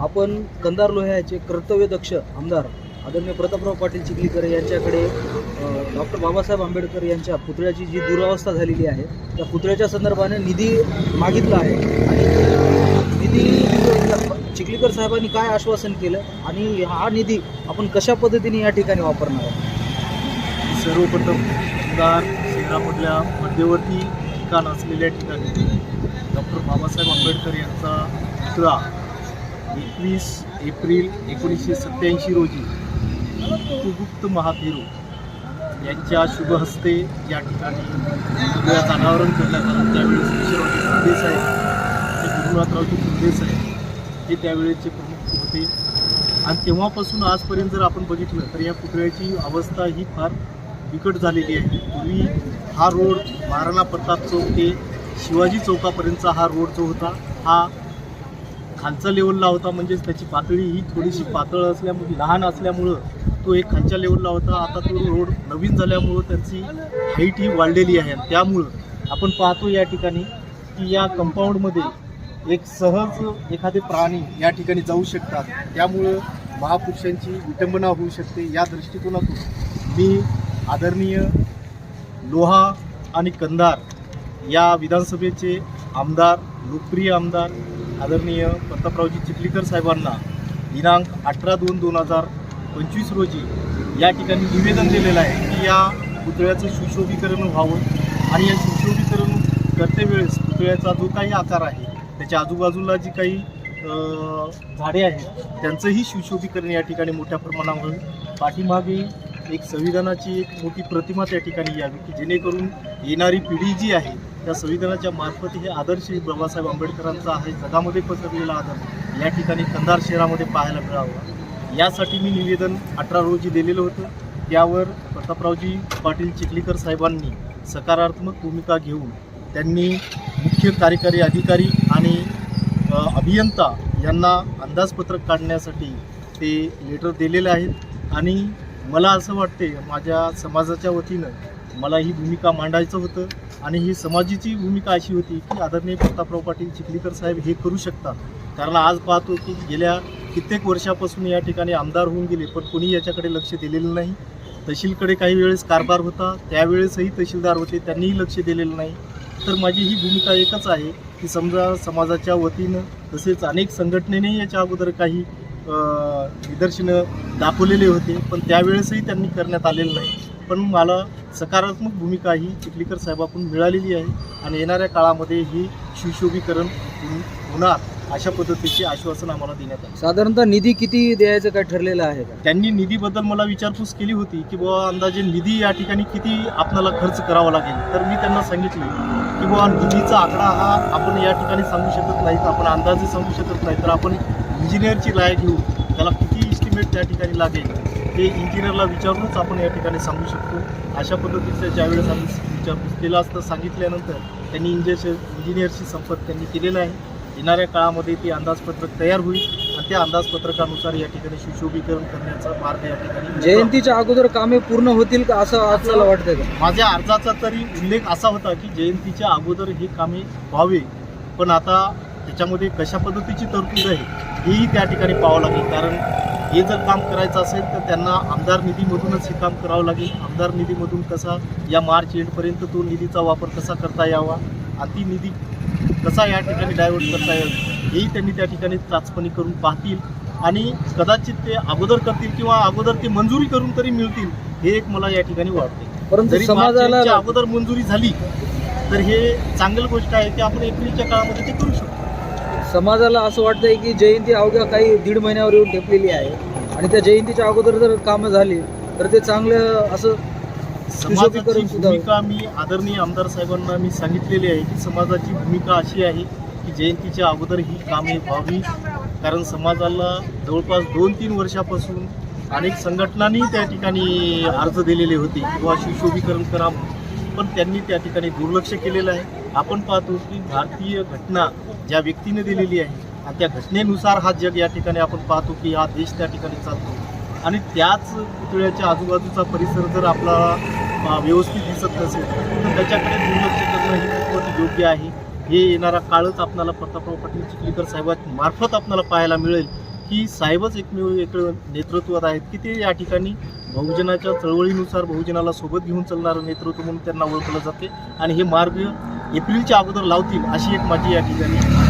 आपण कंदार लोह्याचे कर्तव्यदक्ष आमदार आदरणीय प्रतापराव पाटील चिखलीकर यांच्याकडे डॉक्टर बाबासाहेब आंबेडकर यांच्या पुतळ्याची जी दुरावस्था झालेली आहे त्या पुतळ्याच्या संदर्भाने निधी मागितला आहे. आणि निधी चिखलीकर साहेबांनी काय आश्वासन केलं आणि हा निधी आपण कशा पद्धतीने या ठिकाणी वापरणार आहोत? सर्वप्रथम कंधार शहरामधल्या मध्यवर्ती ठिकाण असलेल्या ठिकाणी डॉक्टर बाबासाहेब आंबेडकर यांचा पुतळा एकवीस एप्रिल एकोणीसशे सत्याऐंशी रोजी गुप्त महापेरू यांच्या शुभ हस्ते या ठिकाणी पुतळ्याचं अनावरण करण्यात आलं. त्यावेळेस किशोररावजी साहेब गुरुनाथरावजी फुले हे त्यावेळेचे प्रमुख होते. आणि तेव्हापासून आजपर्यंत जर आपण बघितलं तर या पुतळ्याची अवस्था ही फार बिकट झालेली आहे. पूर्वी हा रोड महाराणा प्रताप चौक ते शिवाजी चौकापर्यंतचा हा रोड जो होता हा खालचा लेवलला होता म्हणजेच त्याची पातळी ही थोडीशी पातळ असल्यामुळे लहान असल्यामुळं तो एक खालच्या लेवलला होता. आता तो रोड नवीन झाल्यामुळं त्याची हाईट ही वाढलेली आहे. त्यामुळं आपण पाहतो या ठिकाणी की या कंपाऊंडमध्ये एक सहज एखादे प्राणी या ठिकाणी जाऊ शकतात. त्यामुळं महापुरुषांची विटंबना होऊ शकते. या दृष्टिकोनातून मी आदरणीय लोहा आणि कंधार या विधानसभेचे आमदार लोकप्रिय आमदार आदरणीय प्रतापरावजी चिखलीकर साहेबांना दिनांक अठरा दोन दोन हजार पंचवीस रोजी या ठिकाणी निवेदन दिलेलं आहे की या पुतळ्याचं सुशोभीकरण व्हावं आणि या सुशोभीकरण करतेवेळेस पुतळ्याचा जो काही आकार आहे त्याच्या आजूबाजूला जी काही झाडे आहेत त्यांचंही सुशोभीकरण या ठिकाणी मोठ्या प्रमाणावर होईल. पाठीमागे एक संविधानाची एक मोठी प्रतिमा त्या ठिकाणी यावी की जेणेकरून येणारी पिढी जी आहे त्या संविधानाच्या मार्फत हे आदर्श बाबासाहेब आंबेडकरांचा आहे जगामध्ये पसरलेला आदर्श या ठिकाणी कंधार शहरामध्ये पाहायला मिळावा. यासाठी मी निवेदन अठरा रोजी दिलेलं होतं. त्यावर प्रतापरावजी पाटील चिखलीकर साहेबांनी सकारात्मक भूमिका घेऊन त्यांनी मुख्य कार्यकारी अधिकारी आणि अभियंता यांना अंदाजपत्रक काढण्यासाठी ते लेटर दिलेले आहेत. आणि मला असं वाटते माझ्या समाजाच्या वतीनं मला ही भूमिका मांडायचं होतं. आणि ही समाजाची भूमिका अशी होती की आदरणीय प्रतापराव पाटील चिखलीकर साहेब हे करू शकतात. कारण आज पाहतो की गेल्या कित्येक वर्षापासून या ठिकाणी आमदार होऊन गेले पण कोणी याच्याकडे लक्ष दिलेलं नाही. तहसीलकडे काही वेळेस कारभार होता त्यावेळेसही तहसीलदार होते त्यांनीही लक्ष दिलेलं नाही. तर माझी ही भूमिका एकच आहे की समजा समाजाच्या वतीनं तसेच अनेक संघटनेनेही याच्या अगोदर काही निदर्शनं दाखवलेले होते पण त्यावेळेसही त्यांनी करण्यात आलेलं नाही. पण मला सकारात्मक भूमिका ही चिखलीकर साहेबाकडून मिळालेली आहे आणि येणाऱ्या काळामध्ये ही सुशोभीकरण होऊन- होणार अशा पद्धतीचे आश्वासन आम्हाला देण्यात आले. साधारणतः निधी किती द्यायचं काय ठरलेलं आहे त्यांनी निधीबद्दल मला विचारपूस केली होती की बुवा अंदाजे निधी या ठिकाणी किती आपल्याला खर्च करावा लागेल. तर मी त्यांना सांगितले की बुवा निधीचा आकडा हा आपण या ठिकाणी सांगू शकत नाही आपण अंदाजे सांगू शकत नाही. तर आपण इंजिनियरची राय घेऊ त्याला किती इस्टिमेट त्या ठिकाणी लागेल ते इंजिनियरला विचारूनच आपण या ठिकाणी सांगू शकतो. अशा पद्धतीचं ज्यावेळेस आम्ही विचारपूस केला असतं सांगितल्यानंतर त्यांनी इंजिनियर इंजिनियरशी संपर्क त्यांनी केलेला आहे. येणाऱ्या काळामध्ये ते अंदाजपत्रक तयार होईल आणि त्या अंदाजपत्रकानुसार या ठिकाणी सुशोभीकरण करण्याचा मार्ग या ठिकाणी जयंतीच्या अगोदर कामे पूर्ण होतील का असं आपल्याला वाटतंय का? माझ्या अर्जाचा तरी उल्लेख असा होता की जयंतीच्या अगोदर हे कामे व्हावे. पण आता त्याच्यामध्ये कशा पद्धतीची तरतूद आहे हेही त्या ठिकाणी पाहावं लागेल. कारण हे जर काम करायचं असेल तर त्यांना आमदार निधीमधूनच हे काम करावं लागेल. आमदार निधीमधून कसा या मार्च एंडपर्यंत तो निधीचा वापर कसा करता यावा आणि ती निधी कसा या ठिकाणी डायव्हर्ट करता येईल हेही त्यांनी त्या ठिकाणी चाचपणी करून पाहतील. आणि कदाचित ते अगोदर करतील किंवा अगोदर ते मंजुरी करून तरी मिळतील हे एक मला या ठिकाणी वाटते परंतु जरी समाजाला अगोदर मंजुरी झाली तर हे चांगली गोष्ट आहे की आपण एप्रिलच्या काळामध्ये ते करू शकतो. समाजाला असं वाटतंय की जयंती अवघ्या काही दीड महिन्यावर येऊन ठेपलेली आहे. आणि त्या जयंतीच्या अगोदर जर कामं झाली तर ते चांगलं असं समाजाची. भूमिका मी आदरणीय आमदार साहेबांना मी सांगितलेली आहे की समाजाची भूमिका अशी आहे की जयंतीच्या अगोदर ही कामे व्हावी. कारण समाजाला जवळपास दोन तीन वर्षापासून अनेक संघटनांनी त्या ठिकाणी अर्ज दिलेले होते. किंवा सुशोभीकरण करावं. पण त्यांनी त्या ठिकाणी दुर्लक्ष केलेलं आहे. आपण पाहतो की भारतीय घटना ज्या व्यक्तीने दिलेली आहे आणि त्या घटनेनुसार हा जग या ठिकाणी आपण पाहतो की हा देश त्या ठिकाणी चालतो. आणि त्याच पुतळ्याच्या आजूबाजूचा परिसर जर आपला व्यवस्थित दिसत नसेल तर त्याच्याकडे दुर्लक्ष करणं ही कितपत योग्य आहे. हे येणारा काळच आपल्याला प्रतापराव पाटील चिखलीकर साहेबांमार्फत आपल्याला पाहायला मिळेल. की साहेबच एकमेव एक नेतृत्वात आहेत. की ते या ठिकाणी बहुजनाच्या चळवळीनुसार बहुजनाला सोबत घेऊन चालणारं नेतृत्व म्हणून त्यांना ओळखलं जाते. आणि हे मार्ग एप्रिलच्या अगोदर लावतील अशी एक माझी या ठिकाणी